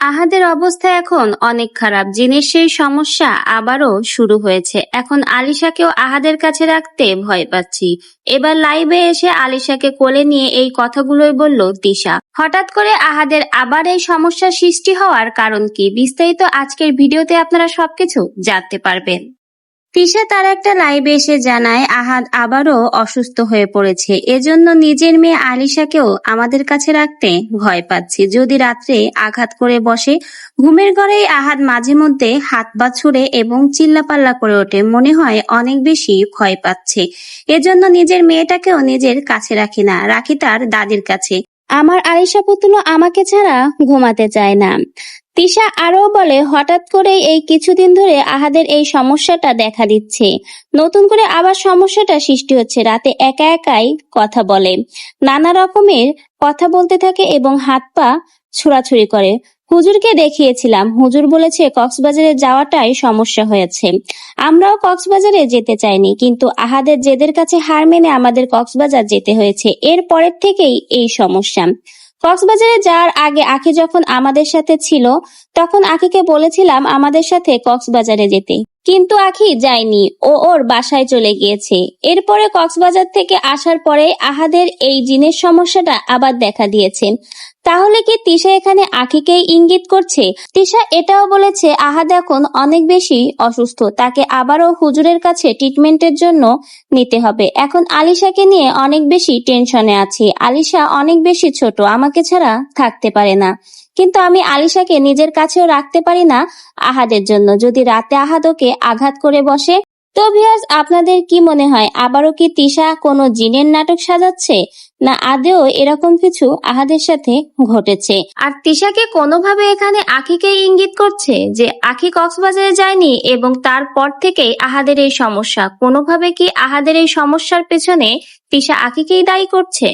আহাদের অবস্থা এখন অনেক খারাপ। জিনিসের সেই সমস্যা আবারও শুরু হয়েছে। এখন আলিশাকেও আহাদের কাছে রাখতে ভয় পাচ্ছি। এবার লাইভে এসে আলিশাকে কোলে নিয়ে এই কথাগুলোই বলল দিশা। হঠাৎ করে আহাদের আবার এই সমস্যা সৃষ্টি হওয়ার কারণ কি? বিস্তারিত আজকের ভিডিওতে আপনারা সবকিছু জানতে পারবেন। তিশা তার একটা লাইভে এসে জানায়, আহাদ আবারও অসুস্থ হয়ে পড়েছে। এজন্য নিজের মেয়ে আলিশাকেও আমাদের কাছে রাখতে ভয় পাচ্ছি। যদি রাত্রে আঘাত করে বসে, ঘুমের ঘরেই আহাদ মাঝে মধ্যে হাত পা ছুড়ে এবং চিল্লাপাল্লা করে ওঠে। মনে হয় অনেক বেশি ভয় পাচ্ছে। এজন্য নিজের মেয়েটাকেও নিজের কাছে রাখি না, রাখি তার দাদির কাছে। আমার আলিশা পুতুল আমাকে ছাড়া ঘুমাতে চায় না। তিশা আরও বলে, হঠাৎ করে এই কিছুদিন ধরে আহাদের এই সমস্যাটা দেখা দিচ্ছে। নতুন করে আবার সমস্যাটা সৃষ্টি হচ্ছে। রাতে একা একাই কথা বলে। নানা রকমের কথা বলতে থাকে এবং হাত পা ছোড়াছুড়ি করে। হুজুরকে দেখিয়েছিলাম। হুজুর বলেছে, কক্সবাজারে যাওয়াটাই সমস্যা হয়েছে। আমরাও কক্সবাজারে যেতে চাইনি, কিন্তু আহাদের জেদের কাছে হার মেনে আমাদের কক্সবাজার যেতে হয়েছে। এর পরের থেকেই এই সমস্যা। কক্সবাজারে যাওয়ার আগে আখি যখন আমাদের সাথে ছিল, তখন আখিকে বলেছিলাম আমাদের সাথে কক্সবাজারে যেতে। কিন্তু আখি যায়নি ও ওর বাসায় চলে গিয়েছে। এরপরে কক্সবাজার থেকে আসার পরে আহাদের এই জিনের সমস্যাটা আবার দেখা দিয়েছে তাহলে কি তিশা এখানে আখিকেই ইঙ্গিত করছে? তিশা এটাও বলেছে, আহাদ এখন অনেক বেশি অসুস্থ, তাকে আবারও হুজুরের কাছে ট্রিটমেন্টের জন্য নিতে হবে। এখন আলিশাকে নিয়ে অনেক বেশি টেনশনে আছি। আলিশা অনেক বেশি ছোট, আমাকে ছাড়া থাকতে পারে না। কিন্তু আমি আলিশাকে নিজের কাছেও রাখতে পারি না আহাদের জন্য। যদি রাতে আহাদ ওকে আঘাত করে বসে তো ভিউয়ার্স, আপনাদের কি মনে হয়, আবারও কি তিশা কোনো জিনের নাটক সাজাচ্ছে? না আদেও এরকম কিছু আহাদের সাথে ঘটেছে? আর তিশাকে কোনোভাবে এখানে আখিকে ইঙ্গিত করছে যে, আখি কক্সবাজারে যায়নি এবং তারপর থেকেই আহাদের এই সমস্যা? কোনোভাবে কি আহাদের এই সমস্যার পেছনে তিশা আখিকেই দায়ী করছে?